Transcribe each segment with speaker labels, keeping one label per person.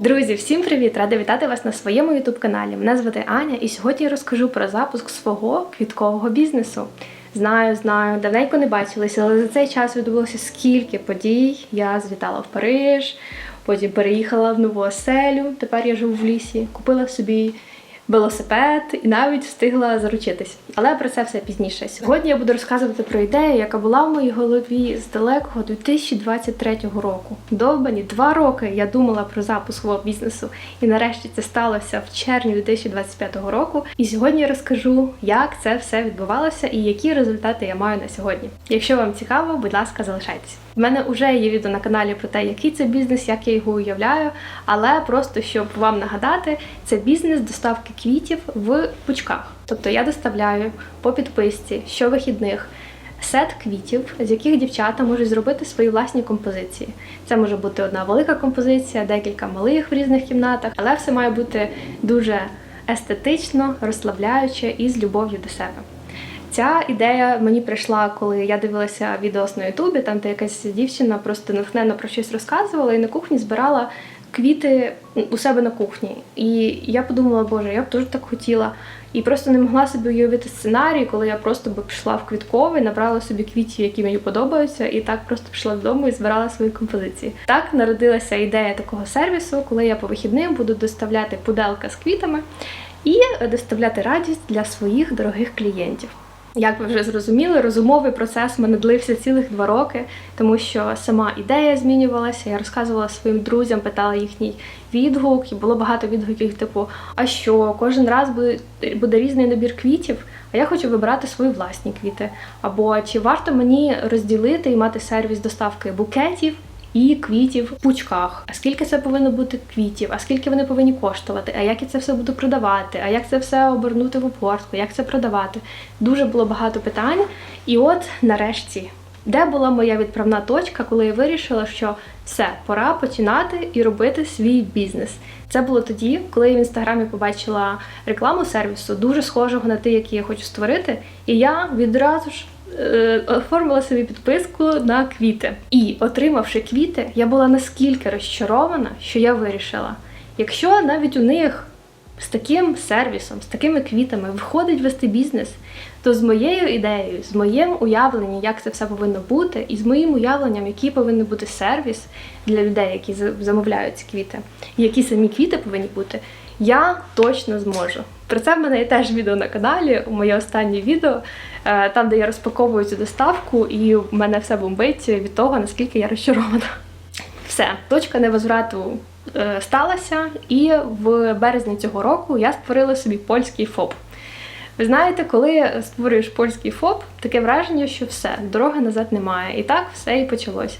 Speaker 1: Друзі, всім привіт! Рада вітати вас на своєму youtube каналі. Мене звати Аня, і сьогодні я розкажу про запуск свого квіткового бізнесу. Знаю, знаю, давненько не бачилися, але за цей час відбулося скільки подій. Я злітала в Париж, потім переїхала в нову оселю. Тепер я живу в лісі, купила собі велосипед і навіть встигла заручитись. Але про це все пізніше. Сьогодні я буду розказувати про ідею, яка була в моїй голові з далекого 2023 року. Довбані два роки я думала про запуск свого бізнесу, і нарешті це сталося в червні 2025 року. І сьогодні я розкажу, як це все відбувалося і які результати я маю на сьогодні. Якщо вам цікаво, будь ласка, залишайтесь. В мене вже є відео на каналі про те, який це бізнес, як я його уявляю. Але просто щоб вам нагадати, це бізнес доставки квітів в пучках. Тобто я доставляю по підписці щовихідних сет квітів, з яких дівчата можуть зробити свої власні композиції. Це може бути одна велика композиція, декілька малих в різних кімнатах, але все має бути дуже естетично, розслабляюче і з любов'ю до себе. Ця ідея мені прийшла, коли я дивилася відеос на Ютубі, там де якась дівчина просто натхненно про щось розказувала і на кухні збирала квіти у себе на кухні. І я подумала, боже, я б теж так хотіла. І просто не могла собі уявити сценарій, коли я просто би пішла в квітковий, набрала собі квітів, які мені подобаються, і так просто пішла додому і збирала свої композиції. Так народилася ідея такого сервісу, коли я по вихідним буду доставляти пуделка з квітами і доставляти радість для своїх дорогих клієнтів. Як ви вже зрозуміли, розумовий процес мене длився цілих два роки, тому що сама ідея змінювалася. Я розказувала своїм друзям, питала їхній відгук, і було багато відгуків, типу, а що, кожен раз буде, буде різний набір квітів, а я хочу вибирати свої власні квіти. Або чи варто мені розділити і мати сервіс доставки букетів? І квітів в пучках. А скільки це повинно бути квітів? А скільки вони повинні коштувати? А як я це все буду продавати? А як це все обернути в обгортку? Як це продавати? Дуже було багато питань. І от нарешті, де була моя відправна точка, коли я вирішила, що все, пора починати і робити свій бізнес. Це було тоді, коли я в інстаграмі побачила рекламу сервісу, дуже схожого на те, який я хочу створити, і я відразу ж оформила собі підписку на квіти. І отримавши квіти, я була наскільки розчарована, що я вирішила, якщо навіть у них з таким сервісом, з такими квітами виходить вести бізнес, то з моєю ідеєю, з моїм уявленням, як це все повинно бути, і з моїм уявленням, який повинен бути сервіс для людей, які за- замовляють ці квіти, які самі квіти повинні бути, я точно зможу. Про це в мене є теж відео на каналі, моє останнє відео, е, там, де я розпаковую цю доставку, і в мене все бомбить від того, наскільки я розчарована. Все, точка невозврату е, сталася, і в березні цього року я створила собі польський ФОП. Ви знаєте, коли створюєш польський ФОП, таке враження, що все, дороги назад немає. І так все і почалося.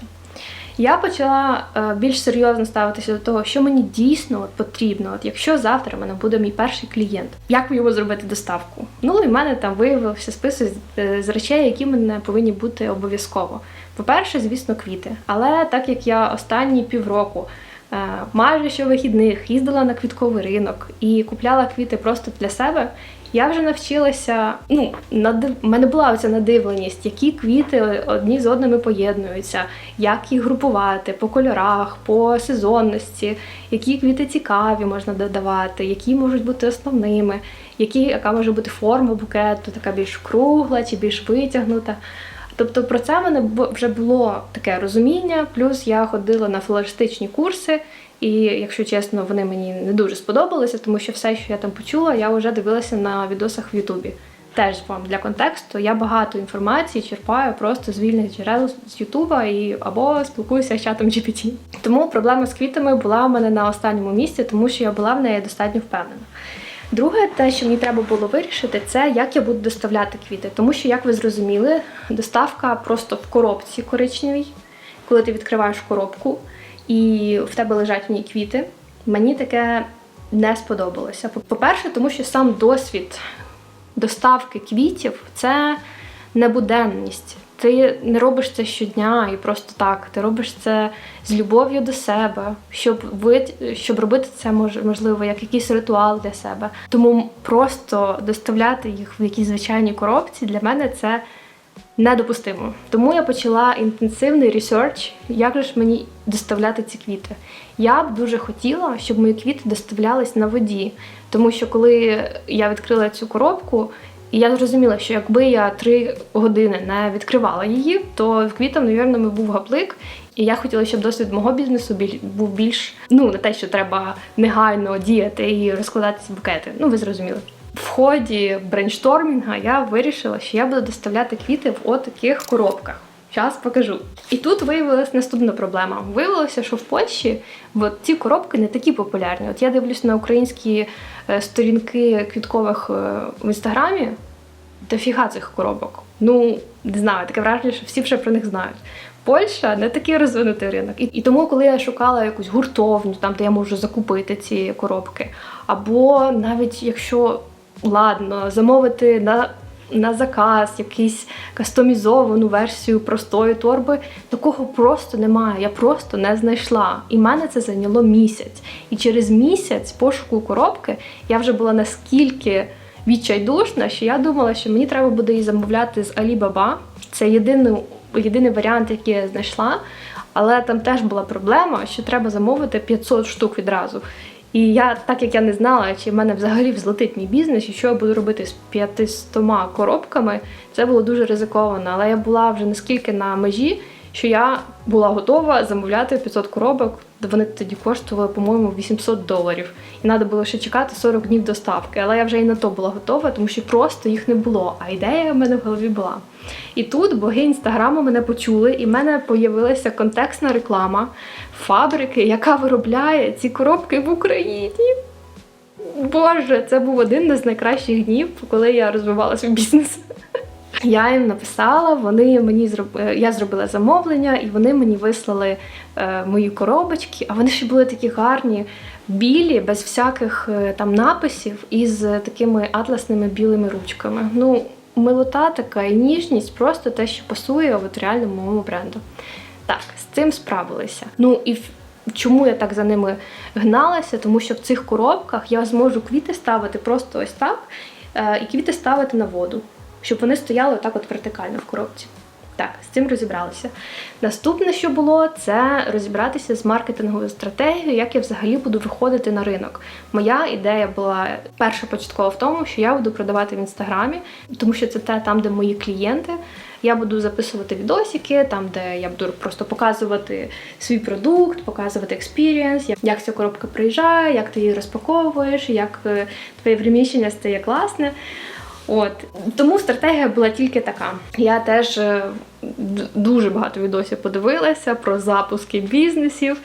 Speaker 1: Я почала е, більш серйозно ставитися до того, що мені дійсно от, потрібно. От якщо завтра в мене буде мій перший клієнт, як йому зробити доставку? Ну і в мене там виявився список з, е, речей, які мене повинні бути обов'язково. По-перше, звісно, квіти. Але так як я останні півроку е, майже щовихідних їздила на квітковий ринок і купляла квіти просто для себе. Я вже навчилася. Ну, надив... мене була ця надивленість, які квіти одні з одними поєднуються, як їх групувати по кольорах, по сезонності, які квіти цікаві можна додавати, які можуть бути основними, які, яка може бути форма букету, така більш кругла чи більш витягнута. Тобто про це в мене вже було таке розуміння, плюс я ходила на флористичні курси, і, якщо чесно, вони мені не дуже сподобалися, тому що все, що я там почула, я вже дивилася на відосах в Ютубі. Теж вам для контексту я багато інформації черпаю просто з вільних джерел з Ютуба і або спілкуюся з чатом GPT. Тому проблема з квітами була в мене на останньому місці, тому що я була в неї достатньо впевнена. Друге, те, що мені треба було вирішити, це як я буду доставляти квіти. Тому що, як ви зрозуміли, доставка просто в коробці коричневій, коли ти відкриваєш коробку і в тебе лежать в ній квіти, мені таке не сподобалося. По-перше, тому що сам досвід доставки квітів це небуденність. Ти не робиш це щодня і просто так. Ти робиш це з любов'ю до себе, щоб ви щоб робити це мож- можливо як якийсь ритуал для себе. Тому просто доставляти їх в якійсь звичайній коробці для мене це недопустимо. Тому я почала інтенсивний ресерч, як же ж мені доставляти ці квіти. Я б дуже хотіла, щоб мої квіти доставлялись на воді, тому що коли я відкрила цю коробку, і я зрозуміла, що якби я три години не відкривала її, то в квітам, навірно, був гаплик. І я хотіла, щоб досвід мого бізнесу був більш ну не те, що треба негайно діяти і розкладати букети. Ну ви зрозуміли. В ході брейнштормінга я вирішила, що я буду доставляти квіти в отаких коробках. Зараз покажу. І тут виявилася наступна проблема. Виявилося, що в Польщі от ці коробки не такі популярні. От я дивлюсь на українські е, сторінки квіткових е, в інстаграмі, дофіга цих коробок. Ну, не знаю, таке враження, що всі вже про них знають. Польща не такий розвинутий ринок. І, і тому, коли я шукала якусь гуртовню, там де я можу закупити ці коробки, або навіть якщо ладно, замовити на, на заказ якийсь кастомізовану версію простої торби, такого просто немає. Я просто не знайшла. І мене це зайняло місяць. І через місяць пошуку коробки я вже була наскільки відчайдушна, що я думала, що мені треба буде її замовляти з Alibaba. Це єдиний, єдиний варіант, який я знайшла. Але там теж була проблема, що треба замовити 500 штук відразу. І я, так як я не знала, чи в мене взагалі взлетить мій бізнес, і що я буду робити з 500 коробками, це було дуже ризиковано. Але я була вже наскільки на межі, що я була готова замовляти 500 коробок. Вони тоді коштували, по-моєму, 800 доларів. І треба було ще чекати 40 днів доставки. Але я вже і на то була готова, тому що просто їх не було. А ідея в мене в голові була. І тут боги інстаграму мене почули, і в мене появилася контекстна реклама фабрики, яка виробляє ці коробки в Україні. Боже, це був один з найкращих днів, коли я розвивала свій бізнес. Я їм написала, вони мені зроб... е, я зробила замовлення, і вони мені вислали е, мої коробочки, а вони ще були такі гарні, білі, без всяких е, там написів і з такими атласними білими ручками. Ну, милота така і ніжність, просто те, що пасує от реально моєму бренду. Так, з цим справилися. Ну і чому я так за ними гналася? Тому що в цих коробках я зможу квіти ставити просто ось так, е, і квіти ставити на воду, щоб вони стояли отак от вертикально в коробці. Так, з цим розібралися. Наступне, що було, це розібратися з маркетинговою стратегією, як я взагалі буду виходити на ринок. Моя ідея була перша початкова в тому, що я буду продавати в інстаграмі, тому що це те там, де мої клієнти. Я буду записувати відосики, там, де я буду просто показувати свій продукт, показувати експірієнс, як, ця коробка приїжджає, як ти її розпаковуєш, як е, твоє приміщення стає класне. От тому стратегія була тільки така. Я теж е, дуже багато відосів подивилася про запуски бізнесів.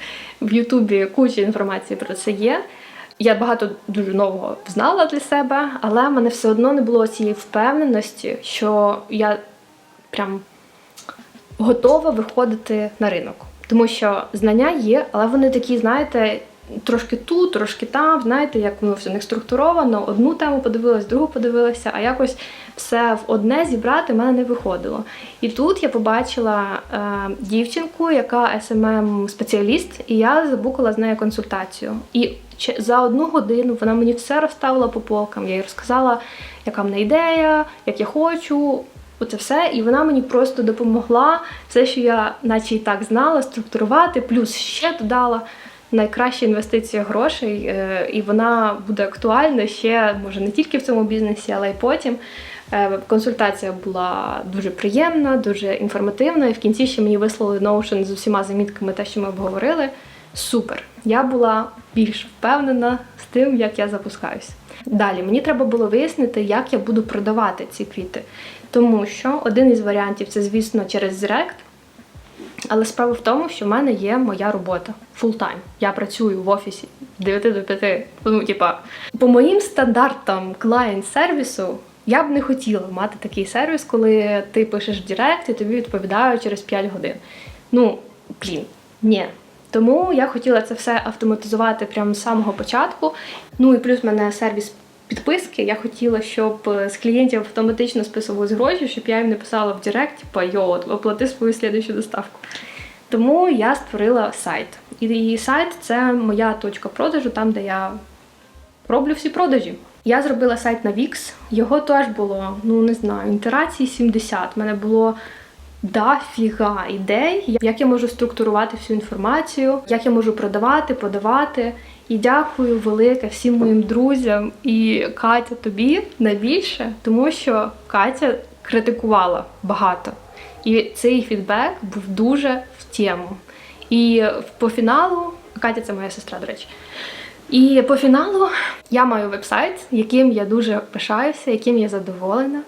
Speaker 1: В Ютубі куча інформації про це є. Я багато дуже нового знала для себе, але в мене все одно не було цієї впевненості, що я прям готова виходити на ринок. Тому що знання є, але вони такі, знаєте, трошки тут, трошки там, знаєте, як воно все не структуровано. Одну тему подивилась, другу подивилася, а якось все в одне зібрати в мене не виходило. І тут я побачила е, дівчинку, яка smm спеціаліст і я забукала з нею консультацію. І за одну годину вона мені все розставила по полкам. Я їй розказала, яка в мене ідея, як я хочу. Оце все, і вона мені просто допомогла все, що я, наче і так знала, структурувати, плюс ще додала найкраща інвестиція грошей, е, і вона буде актуальна ще може не тільки в цьому бізнесі, але й потім. Е, Консультація була дуже приємна, дуже інформативна. І в кінці ще мені вислали Notion з усіма замітками, те, що ми обговорили. Супер! Я була більш впевнена з тим, як я запускаюся. Далі мені треба було вияснити, як я буду продавати ці квіти. Тому що один із варіантів це, звісно, через Директ. Але справа в тому, що в мене є моя робота фултайм. Я працюю в офісі з 9 до 5. Ну, типа, по моїм стандартам клієнт-сервісу я б не хотіла мати такий сервіс, коли ти пишеш в Директ і тобі відповідають через 5 годин. Ну, блін, ні. Тому я хотіла це все автоматизувати прямо з самого початку. Ну і плюс мене сервіс підписки. Я хотіла, щоб е, з клієнтів автоматично списувались гроші, щоб я їм не писала в Директ, типа йо, оплати свою слідчу доставку. Тому я створила сайт. І, сайт це моя точка продажу, там, де я роблю всі продажі. Я зробила сайт на Wix, його теж було, ну не знаю, інтерацій 70. У мене було дофіга ідей, як я можу структурувати всю інформацію, як я можу продавати, подавати. І дякую велике всім моїм друзям і Катя тобі найбільше, тому що Катя критикувала багато. І цей фідбек був дуже в тему. І по фіналу, Катя це моя сестра, до речі. І по фіналу я маю веб-сайт, яким я дуже пишаюся, яким я задоволена.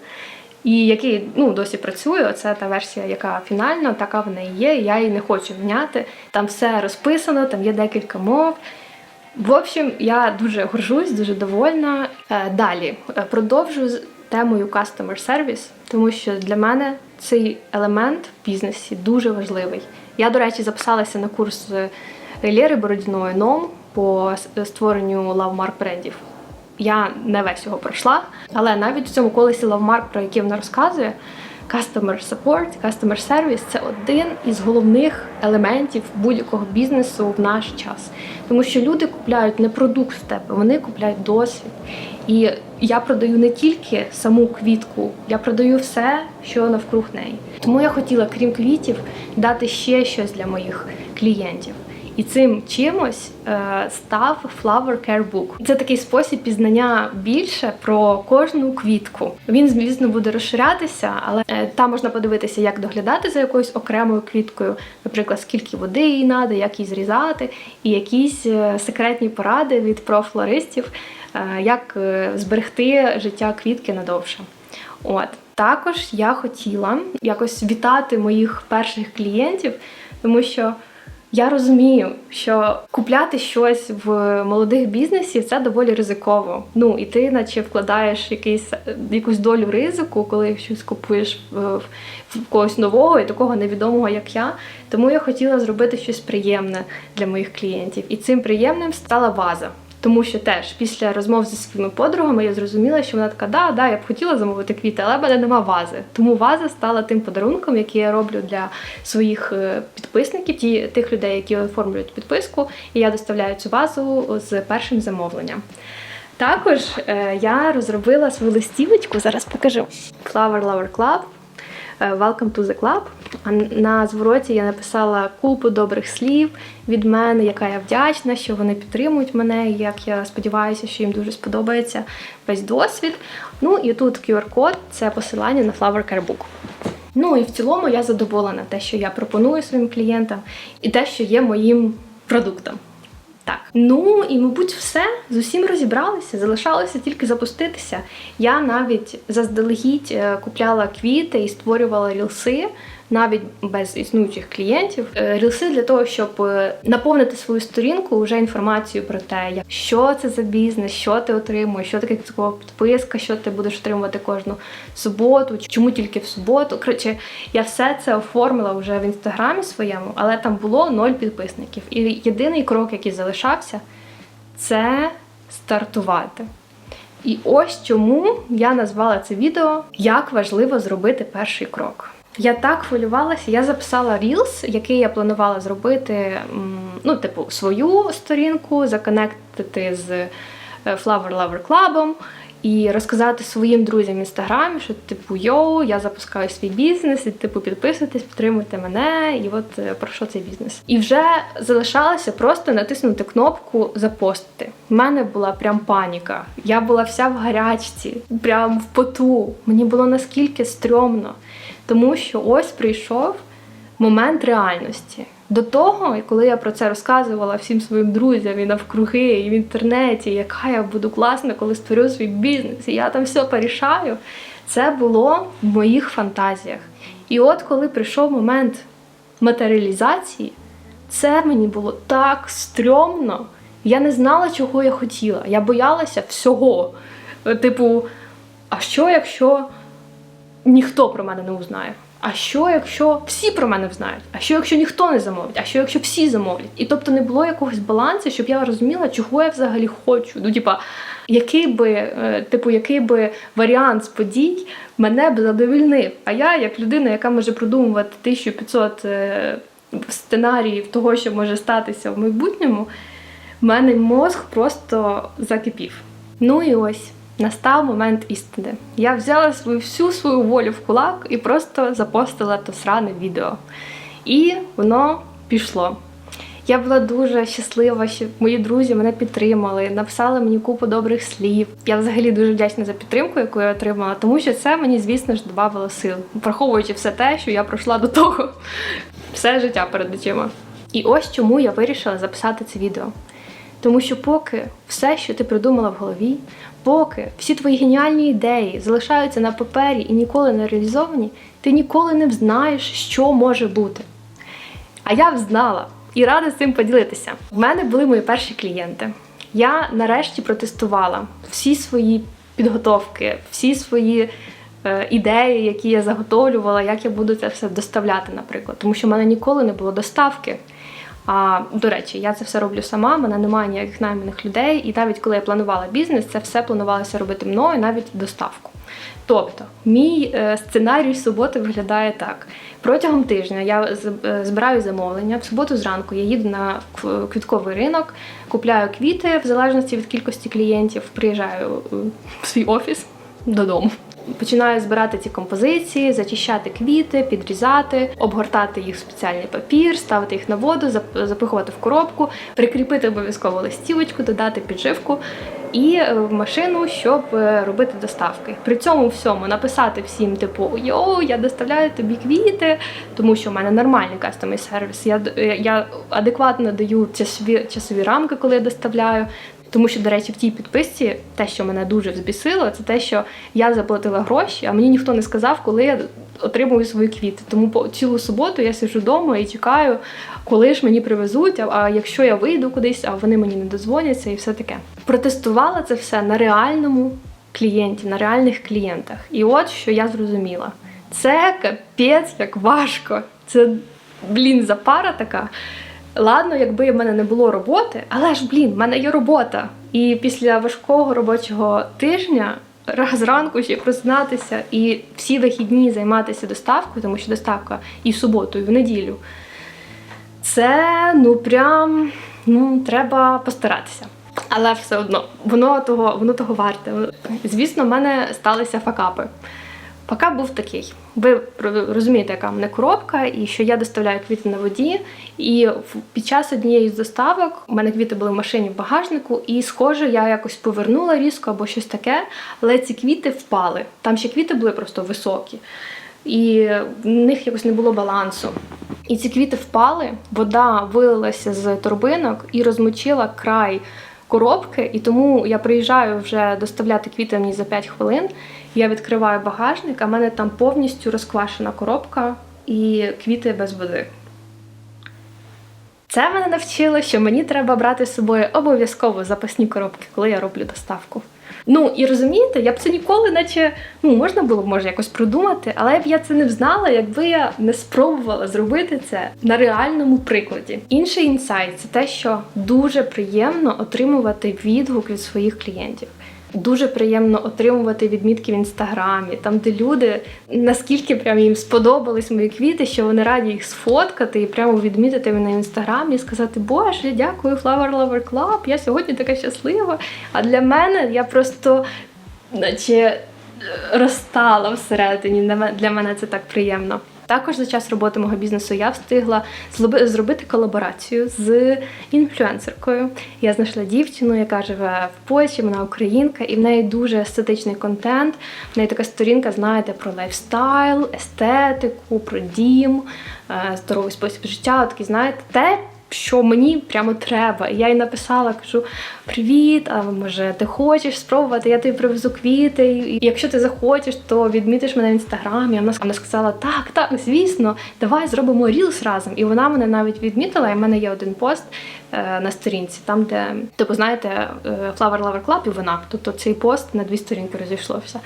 Speaker 1: І який ну досі працює. Це та версія, яка фінальна, така вона і є. Я її не хочу міняти. Там все розписано, там є декілька мов. В общем, я дуже горжусь, дуже довольна. Е, Далі е, продовжую з темою Customer Service, тому що для мене цей елемент в бізнесі дуже важливий. Я, до речі, записалася на курс з Лєри Бородіної НОМ по створенню лавмарк брендів. Я не весь його пройшла, але навіть в цьому колесі лавмарк, про який вона розказує, Customer Support, Customer Service – це один із головних елементів будь-якого бізнесу в наш час. Тому що люди купляють не продукт в тебе, вони купляють досвід. І я продаю не тільки саму квітку, я продаю все, що навкруг неї. Тому я хотіла, крім квітів, дати ще щось для моїх клієнтів. І цим чимось е, став Flower Care Book. Це такий спосіб пізнання більше про кожну квітку. Він, звісно, буде розширятися, але е, там можна подивитися, як доглядати за якоюсь окремою квіткою, наприклад, скільки води їй треба, як її зрізати, і якісь е, секретні поради від профлористів, як зберегти життя квітки надовше. От також я хотіла якось вітати моїх перших клієнтів, тому що я розумію, що купляти щось в молодих бізнесів це доволі ризиково. Ну і ти, наче вкладаєш якийсь якусь долю ризику, коли щось купуєш в, в когось нового і такого невідомого, як я. Тому я хотіла зробити щось приємне для моїх клієнтів. І цим приємним стала ваза. Тому що теж після розмов зі своїми подругами я зрозуміла, що вона така, да, да, я б хотіла замовити квіти, але в мене нема вази. Тому ваза стала тим подарунком, який я роблю для своїх е, підписників, ті, тих людей, які оформлюють підписку, і я доставляю цю вазу з першим замовленням. Також е, я розробила свою листівочку, зараз покажу. Flower Lover Club. Е, Welcome to the Club. А на звороті я написала купу добрих слів від мене, яка я вдячна, що вони підтримують мене, як я сподіваюся, що їм дуже сподобається весь досвід. Ну і тут QR-код це посилання на Flower Care Book. Ну і в цілому я задоволена те, що я пропоную своїм клієнтам, і те, що є моїм продуктом. Так, ну і мабуть, все з усім розібралися. Залишалося тільки запуститися. Я навіть заздалегідь е, купляла квіти і створювала рілси. Навіть без існуючих клієнтів, Е, рілси для того, щоб е, наповнити свою сторінку вже інформацією про те, що це за бізнес, що ти отримуєш, що таке квіткова підписка, що ти будеш отримувати кожну суботу, чому тільки в суботу. Коротше, я все це оформила вже в інстаграмі своєму, але там було ноль підписників. І єдиний крок, який залишався, це стартувати. І ось чому я назвала це відео Як важливо зробити перший крок. Я так хвилювалася, я записала Reels, який я планувала зробити, ну, типу, свою сторінку, законектити з е, Flower Lover Club і розказати своїм друзям в інстаграмі, що типу йоу, я запускаю свій бізнес, і типу підписуйтесь, підтримуйте мене, і от е, про що цей бізнес. І вже залишалося просто натиснути кнопку запостити. У мене була прям паніка. Я була вся в гарячці, прям в поту. Мені було наскільки стрьомно, тому що ось прийшов момент реальності. До того, коли я про це розказувала всім своїм друзям і навкруги, і в інтернеті, яка я буду класна, коли створю свій бізнес, і я там все порішаю, це було в моїх фантазіях. І от коли прийшов момент матеріалізації, це мені було так стрьомно. Я не знала, чого я хотіла. Я боялася всього. Типу, а що, якщо ніхто про мене не узнає? А що, якщо всі про мене знають? А що, якщо ніхто не замовить? А що, якщо всі замовлять? І тобто не було якогось балансу, щоб я розуміла, чого я взагалі хочу. Ну, типа, який би, е, типу, який би варіант подій мене б задовільнив. А я, як людина, яка може продумувати 1500 е, сценаріїв того, що може статися в майбутньому, в мене мозг просто закипів. Ну і ось настав момент істини. Я взяла свою всю свою волю в кулак і просто запостила то сране відео. І воно пішло. Я була дуже щаслива, що мої друзі мене підтримали, написали мені купу добрих слів. Я взагалі дуже вдячна за підтримку, яку я отримала, тому що це мені, звісно ж, додавало сил, враховуючи все те, що я пройшла до того, все життя перед очима. І ось чому я вирішила записати це відео. Тому що поки все, що ти придумала в голові, поки всі твої геніальні ідеї залишаються на папері і ніколи не реалізовані, ти ніколи не взнаєш, що може бути. А я взнала і рада з цим поділитися. В мене були мої перші клієнти. Я нарешті протестувала всі свої підготовки, всі свої е, ідеї, які я заготовлювала, як я буду це все доставляти, наприклад. Тому що в мене ніколи не було доставки. А до речі, я це все роблю сама, в мене немає ніяких найманих людей, і навіть коли я планувала бізнес, це все планувалося робити мною, навіть доставку. Тобто, мій е, сценарій суботи виглядає так: протягом тижня я е, збираю замовлення. В суботу зранку я їду на квітковий ринок, купляю квіти в залежності від кількості клієнтів, приїжджаю е, в свій офіс додому. Починаю збирати ці композиції, зачищати квіти, підрізати, обгортати їх в спеціальний папір, ставити їх на воду, запихувати в коробку, прикріпити обов'язково листівочку, додати підживку і е, в машину, щоб е, робити доставки. При цьому всьому написати всім, типу, йоу, я доставляю тобі квіти, тому що в мене нормальний кастомний сервіс. Я, я адекватно даю часові, часові рамки, коли я доставляю. Тому що, до речі, в тій підписці те, що мене дуже взбісило, це те, що я заплатила гроші, а мені ніхто не сказав, коли я отримую свої квіти. Тому по цілу суботу я сиджу вдома і чекаю, коли ж мені привезуть. А, якщо я вийду кудись, а вони мені не дозвоняться, і все таке. Протестувала це все на реальному клієнті, на реальних клієнтах. І от що я зрозуміла: це капець як важко. Це блін, запара така. Ладно, якби в мене не було роботи, але ж блін, в мене є робота. І після важкого робочого тижня раз зранку ще проснатися і всі вихідні займатися доставкою, тому що доставка і в суботу, і в неділю. Це ну прям ну треба постаратися. Але все одно воно того, воно того варте. Звісно, в мене сталися факапи. Факап був такий. Ви розумієте, яка в мене коробка, і що я доставляю квіти на воді. І під час однієї з доставок у мене квіти були в машині в багажнику, і схоже, я якось повернула різко або щось таке, але ці квіти впали. Там ще квіти були просто високі, і в них якось не було балансу. І ці квіти впали, вода вилилася з торбинок і розмочила край коробки. І тому я приїжджаю вже доставляти квіти мені за 5 хвилин. Я відкриваю багажник, а в мене там повністю розквашена коробка і квіти без води. Це мене навчило, що мені треба брати з собою обов'язково запасні коробки, коли я роблю доставку. Ну і розумієте, я б це ніколи, наче ну можна було б може якось продумати, але б я це не взнала, якби я не спробувала зробити це на реальному прикладі. Інший інсайт це те, що дуже приємно отримувати відгук від своїх клієнтів. Дуже приємно отримувати відмітки в інстаграмі, там де люди наскільки прям їм сподобались мої квіти, що вони раді їх сфоткати і прямо відмітити мене в інстаграмі і сказати, Боже, дякую, Flower Lover Club, я сьогодні така щаслива. А для мене я просто наче розтала всередині. Для мене це так приємно. Також за час роботи мого бізнесу я встигла зробити колаборацію з інфлюенсеркою. Я знайшла дівчину, яка живе в Польщі, вона українка, і в неї дуже естетичний контент. В неї така сторінка, знаєте, про лайфстайл, естетику, про дім, е, здоровий спосіб життя. Такий, знаєте, те, що мені прямо треба. Я їй написала, кажу: Привіт, а може ти хочеш спробувати? Я тобі привезу квіти. І якщо ти захочеш, то відмітиш мене в інстаграмі. Вона вона сказала: Так, так, звісно, давай зробимо рілс разом. І вона мене навіть відмітила. І в мене є один пост е, на сторінці, там, де типу, знаєте, е, Flower Lover Club і вона. Тобто цей пост на дві сторінки розійшлося.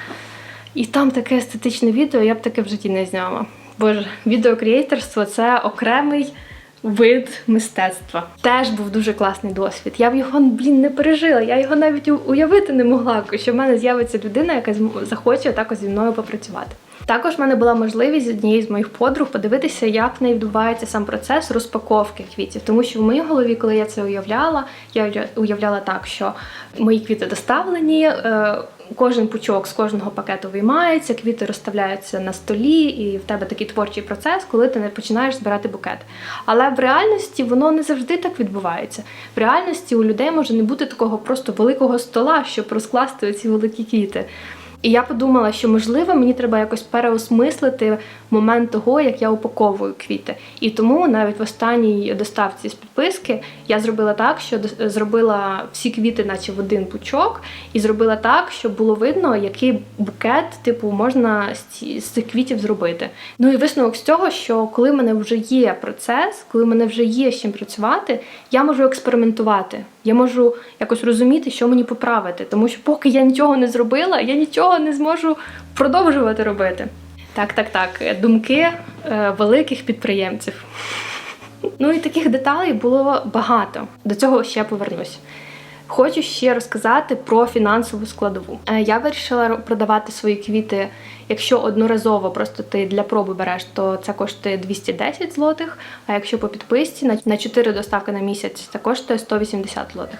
Speaker 1: І там таке естетичне відео, я б таке в житті не зняла. Боже, відеокреаторство це окремий вид мистецтва. Теж був дуже класний досвід. Я б його, блін, не пережила. Я його навіть уявити не могла, що в мене з'явиться людина, яка захоче також зі мною попрацювати. Також в мене була можливість з однієї з моїх подруг подивитися, як в неї відбувається сам процес розпаковки квітів. Тому що в моїй голові, коли я це уявляла, я уявляла так, що мої квіти доставлені. е, Кожен пучок з кожного пакету виймається, квіти розставляються на столі, і в тебе такий творчий процес, коли ти не починаєш збирати букет. Але в реальності воно не завжди так відбувається. В реальності у людей може не бути такого просто великого стола, щоб розкласти ці великі квіти. І я подумала, що можливо мені треба якось переосмислити момент того, як я упаковую квіти. І тому навіть в останній доставці з підписки я зробила так, що зробила всі квіти, наче в один пучок, і зробила так, щоб було видно, який букет, типу, можна з цих квітів зробити. Ну і висновок з цього, що коли в мене вже є процес, коли в мене вже є з чим працювати, я можу експериментувати. Я можу якось розуміти, що мені поправити, тому що поки я нічого не зробила, я нічого не зможу продовжувати робити. Так, так, так. Думки е, великих підприємців. Ну і таких деталей було багато. До цього ще повернусь. Хочу ще розказати про фінансову складову. Е, Я вирішила продавати свої квіти. Якщо одноразово просто ти для проби береш, то це коштує 210 злотих. А якщо по підписці на- на 4 доставки на місяць, це коштує 180 злотих.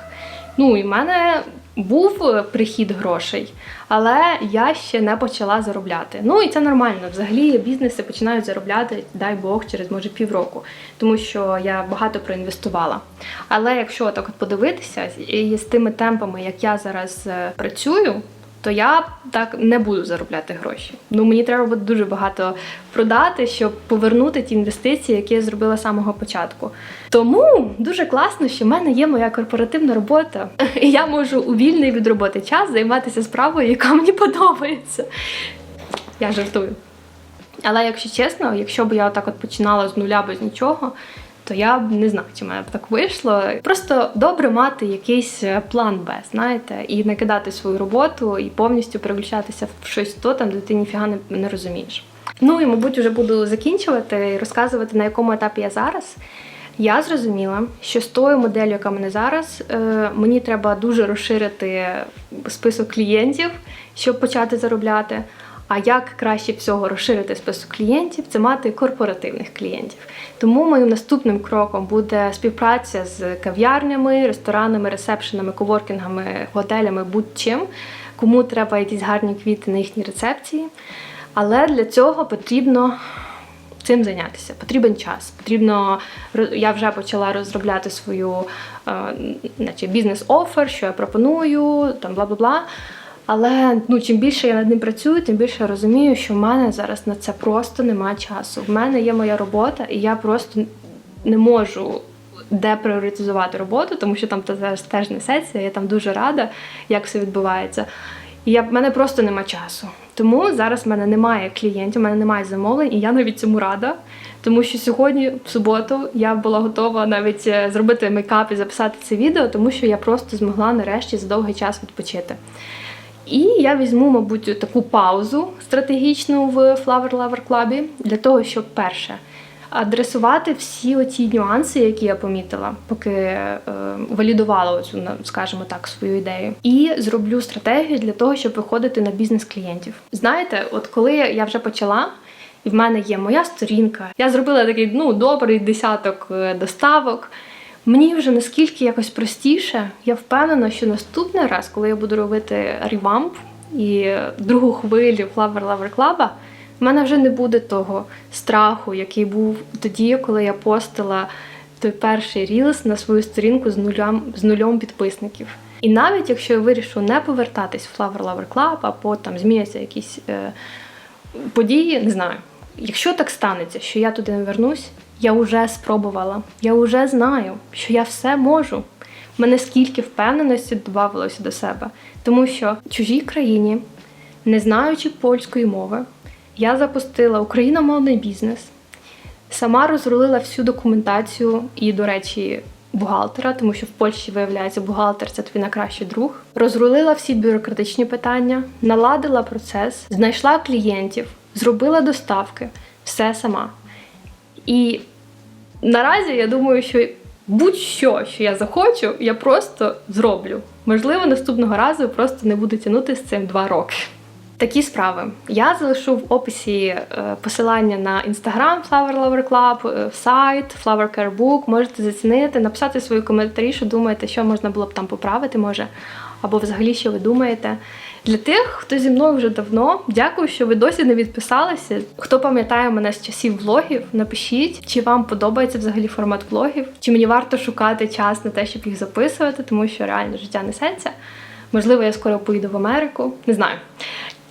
Speaker 1: Ну і в мене був е, прихід грошей, але я ще не почала заробляти. Ну і це нормально. Взагалі бізнеси починають заробляти, дай Бог, через може півроку, тому що я багато проінвестувала. Але якщо так от подивитися, і з тими темпами, як я зараз е, працюю. То я так не буду заробляти гроші. Ну мені треба буде дуже багато продати, щоб повернути ті інвестиції, які я зробила з самого початку. Тому дуже класно, що в мене є моя корпоративна робота, і я можу у вільний від роботи час займатися справою, яка мені подобається. Я жартую. Але якщо чесно, якщо б я отак от починала з нуля без нічого, то я б не знаю, чи мене б так вийшло. Просто добре мати якийсь е, план Б, знаєте, і не кидати свою роботу і повністю переключатися в щось то, там, де ти ніфіга не, не розумієш. Ну і, мабуть, вже буду закінчувати і розказувати, на якому етапі я зараз. Я зрозуміла, що з тою моделлю, яка в мене зараз, е, мені треба дуже розширити список клієнтів, щоб почати заробляти. А як краще всього розширити список клієнтів, це мати корпоративних клієнтів. Тому моїм наступним кроком буде співпраця з кав'ярнями, ресторанами, ресепшенами, коворкінгами, готелями, будь-чим, кому треба якісь гарні квіти на їхній рецепції. Але для цього потрібно цим зайнятися. Потрібен час. Потрібно я вже почала розробляти свою е, бізнес-офер, що я пропоную, там бла бла бла. Але ну, чим більше я над ним працюю, тим більше я розумію, що в мене зараз на це просто немає часу. В мене є моя робота, і я просто не можу депріоритизувати роботу, тому що там зараз теж, теж несеться. Я там дуже рада, як все відбувається. І я, в мене просто нема часу. Тому зараз в мене немає клієнтів, в мене немає замовлень, і я навіть цьому рада. Тому що сьогодні, в суботу, я була готова навіть е, зробити мейкап і записати це відео, тому що я просто змогла нарешті за довгий час відпочити. І я візьму, мабуть, таку паузу стратегічну в Flower Lover Club для того, щоб перше адресувати всі оці нюанси, які я помітила, поки е, валідувала на- скажімо так, свою ідею. І зроблю стратегію для того, щоб виходити на бізнес клієнтів. Знаєте, от коли я вже почала. І в мене є моя сторінка. Я зробила такий ну добрий десяток е, доставок. Мені вже наскільки якось простіше. Я впевнена, що наступний раз, коли я буду робити ревамп і другу хвилю Flower Lover Club, в мене вже не буде того страху, який був тоді, коли я постила той перший рілс на свою сторінку з нулям з нульом підписників. І навіть якщо я вирішу не повертатись в Flower Lover Club, або там зміняться якісь е, події, не знаю. Якщо так станеться, що я туди не вернусь, я вже спробувала, я вже знаю, що я все можу. Мене скільки впевненості додавалося до себе, тому що в чужій країні, не знаючи польської мови, я запустила україномовний бізнес, сама розрулила всю документацію і, до речі, бухгалтера, тому що в Польщі виявляється бухгалтер це твій найкращий друг. Розрулила всі бюрократичні питання, наладила процес, знайшла клієнтів, зробила доставки, все сама. І наразі я думаю, що будь-що, що я захочу, я просто зроблю. Можливо, наступного разу просто не буду тягнути з цим два роки. Такі справи. Я залишу в описі е, посилання на інстаграм Flower Lover Club, е, сайт, Flower Care Book. Можете зацінити, написати свої коментарі, що думаєте, що можна було б там поправити, може, або взагалі що ви думаєте. Для тих, хто зі мною вже давно, дякую, що ви досі не відписалися. Хто пам'ятає мене з часів влогів, напишіть, чи вам подобається взагалі формат влогів, чи мені варто шукати час на те, щоб їх записувати, тому що реально життя несеться. Можливо, я скоро поїду в Америку, не знаю.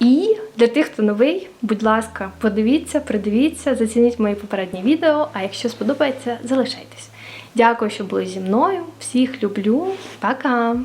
Speaker 1: І для тих, хто новий, будь ласка, подивіться, придивіться, зацініть мої попередні відео. А якщо сподобається, залишайтесь. Дякую, що були зі мною. Всіх люблю. Пока!